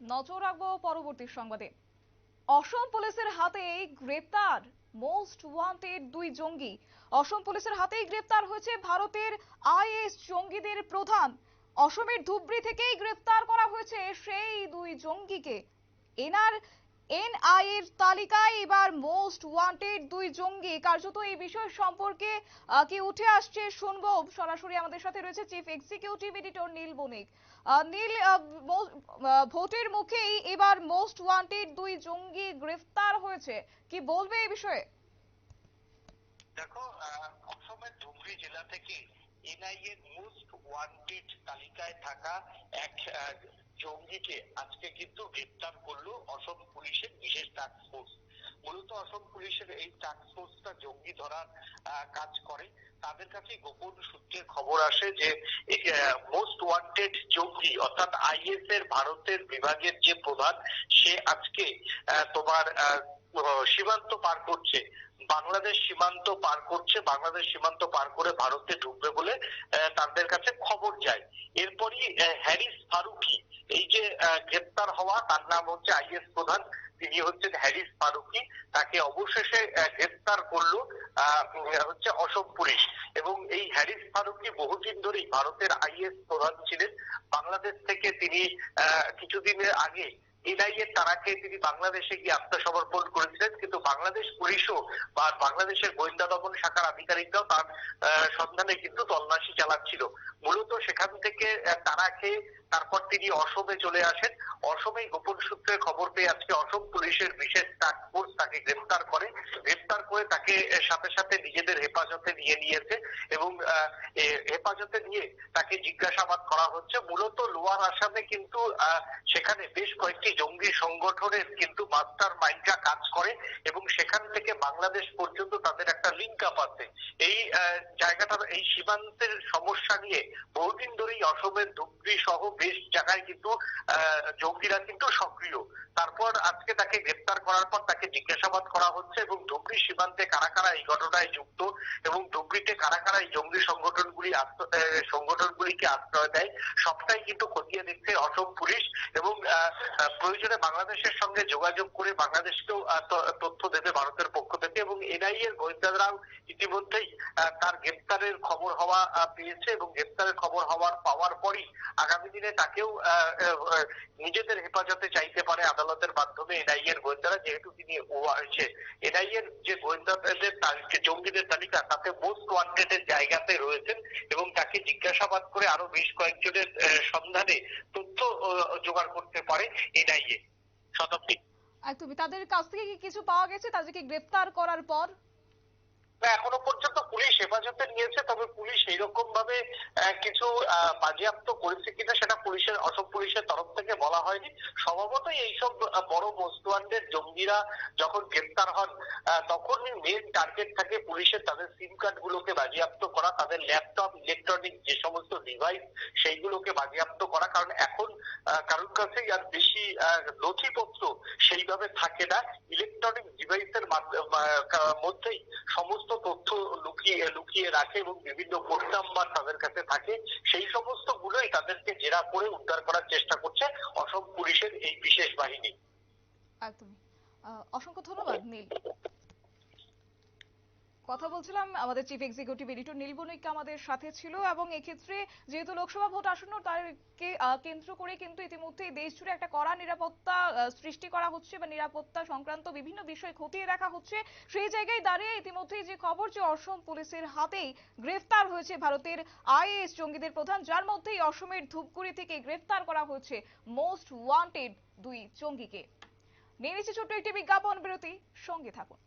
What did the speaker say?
নজর রাখব পরবর্তী সংবাদে। অসম পুলিশের হাতে গ্রেপ্তার মোস্ট ওয়ান্টেড দুই জঙ্গি। অসম পুলিশের হাতেই গ্রেপ্তার হয়েছে ভারতের আইএস জঙ্গিদের প্রধান। অসমের ধুবড়ি থেকেই গ্রেপ্তার করা হয়েছে সেই দুই জঙ্গিকে। এনআর এনআই এর তালিকায় এবার মোস্ট ওয়ান্টেড দুই জঙ্গি। কার্যত এই বিষয় সম্পর্কে কি উঠে আসছে শুনব। সরাসরি আমাদের সাথে রয়েছে chief executive editor Neel Banik. Neel ভোটের মুখেই এবার মোস্ট ওয়ান্টেড দুই জঙ্গি গ্রেফতার হয়েছে। কি বলবে এই বিষয়ে? দেখো অসমের ধুবড়ি জেলা থেকে এনআইএ মোস্ট ওয়ান্টেড তালিকায় থাকা এক জঙ্গিকে আজকে কিন্তু গ্রেপ্তার করল অসম পুলিশের বিশেষ টাস্ক ফোর্স মূলত অসম পুলিশের এই টাস্ক ফোর্সটা জঙ্গি ধরার কাজ করে। তাদের কাছে গোপন সূত্রের খবর আসে যে মোস্ট ওয়ান্টেড জঙ্গি, অর্থাৎ আইএস এর ভারতের বিভাগের যে প্রধান, সে আজকে তোমার সীমান্ত পার করছে। বাংলাদেশ সীমান্ত পার করছে, বাংলাদেশ সীমান্ত পার করে ভারতে ঢুকবে বলে তাদের কাছে খবর যায়। এরপরই হ্যারিস ফারুকি যে গ্রেপ্তার হওয়া, তার নাম হচ্ছে আইএস প্রধান, তিনি হচ্ছেন হ্যারিস ফারুকি। তাকে অবশেষে গ্রেপ্তার করল হচ্ছে অসম পুলিশ। এবং এই হ্যারিস ফারুকি বহুদিন ধরেই ভারতের আইএস প্রধান ছিলেন। বাংলাদেশ থেকে তিনি কিছুদিনের আগে এনআইএ তারাকে তিনি বাংলাদেশে গিয়ে আত্মসমর্পণ করেছিলেন কিন্তু বাংলাদেশ পুলিশও বা বাংলাদেশের গোয়েন্দা দমন শাখার আধিকারিকরাও তার সন্ধানে কিন্তু তল্লাশি চালাচ্ছিল। মূলত সেখান থেকে আহ, তারাকে তারপর তিনি অসমে চলে আসেন। অসমে গোপন সূত্রে খবর পেয়ে আজকে অসম পুলিশের বিশেষ টাস্ক ফোর্স তাকে গ্রেফতার করে। গ্রেফতার করে তাকে সাথে সাথে নিজেদের হেফাজতে নিয়ে নিয়েছে এবং হেফাজতে নিয়ে তাকে জিজ্ঞাসাবাদ করা হচ্ছে। মূলত লোয়ার আসামে কিন্তু সেখানে বেশ কয়েকটি জঙ্গি সংগঠনের কিন্তু মাস্টার মাইন্ডরা কাজ করে এবং সেখান থেকে বাংলাদেশ পর্যন্ত তাদের একটা লিঙ্ক আপ আছে। এই আহ, জায়গাটার এই সীমান্তের সমস্যা নিয়ে বহুদিন ধরেই অসমের ধুবড়ি সহ বেশ জায়গায় কিন্তু জঙ্গিরা কিন্তু সক্রিয়। তারপর আজকে তাকে গ্রেপ্তার করার পর তাকে জিজ্ঞাসাবাদ করা হচ্ছে এবং ধুবড়ি সীমান্তে কারা কারা এই ঘটনায় যুক্ত এবং ধুবড়িতে কারা কারা এই জঙ্গি সংগঠনগুলি সংগঠনগুলিকে আশ্রয় দেয়, সবটাই কিন্তু খতিয়ে দেখছে অসম পুলিশ এবং প্রয়োজনে বাংলাদেশের সঙ্গে যোগাযোগ করে বাংলাদেশকেও তথ্য দেবে ভারতের পক্ষ থেকে এবং এনআইএ এর গোয়েন্দারাও ইতিমধ্যেই তার গ্রেপ্তারের খবর হওয়া পেয়েছে এবং গ্রেপ্তারের খবর হওয়ার, পাওয়ার পরই আগামী দিনে তাকেও নিজেদের হেফাজতে চাইতে পারে আদালতের মাধ্যমে এনআইএ এর গোয়েন্দারা, যেহেতু তিনি এনআইএ এর যে গোয়েন্দাদের জঙ্গিদের তালিকা, তাতে মোস্ট ওয়ান্টেড এর জায়গাতে রয়েছেন এবং তাকে জিজ্ঞাসাবাদ করে আরও বেশ কয়েকজনের সন্ধানে তথ্য জোগাড় করতে পারে এনআইএ। শতাব্দী একদমই তাদের কাছ থেকে কি কিছু পাওয়া গেছে? তাদেরকে গ্রেফতার করার পর? না, এখনও পর্যন্ত পুলিশ হেফাজতে নিয়েছে তবে পুলিশ এইরকম ভাবে কিছু বাজেয়াপ্ত করেছে কিনা সেটা পুলিশের অসম পুলিশের তরফ থেকে বলা হয়নি। স্বভাবতই এইসব বড় মস্তুয়ানদের জঙ্গিরা যখন গ্রেপ্তার হন আহ, তখনই মেন টার্গেট থাকে পুলিশের তাদের সিম কার্ড গুলোকে বাজেয়াপ্ত করা তাদের ল্যাপটপ ইলেকট্রনিক যে সমস্ত ডিভাইস সেইগুলোকে বাজেয়াপ্ত করা। কারণ এখন কারোর কাছেই আর বেশি নথিপত্র সেইভাবে থাকে না। ইলেকট্রনিক ডিভাইসের মধ্যেই সমস্ত লুকিয়ে রাখে এবং বিভিন্ন কোড নাম্বার তাদের কাছে থাকে, সেই সমস্ত গুলোই তাদেরকে জেরা করে উদ্ধার করার চেষ্টা করছে অসম পুলিশের এই বিশেষ বাহিনী। একদমই। অসংখ্য ধন্যবাদ, নীল। কথা বলছিলাম, আমাদের chief executive editor Neel Banik আমাদের সাথে ছিল এবং এক্ষেত্রে যেহেতু লোকসভা ভোট আসন্ন, তারকে কেন্দ্র করে কিন্তু ইতিমধ্যে দেশ জুড়ে একটা কড়া নিরাপত্তা সৃষ্টি করা হচ্ছে বা নিরাপত্তা সংক্রান্ত বিভিন্ন বিষয় খতিয়ে দেখা হচ্ছে। সেই জায়গায় দাঁড়িয়ে ইতিমধ্যেই যে খবর যে অসম পুলিশের হাতেই গ্রেফতার হয়েছে ভারতের আইএস জঙ্গিদের প্রধান, যার মধ্যেই অসমের ধূপগুড়ি থেকে গ্রেফতার করা হয়েছে মোস্ট ওয়ান্টেড দুই জঙ্গিকে। নিয়ে নিচ্ছে ছোট্ট একটি বিজ্ঞাপন বিরতি, সঙ্গে থাকুন।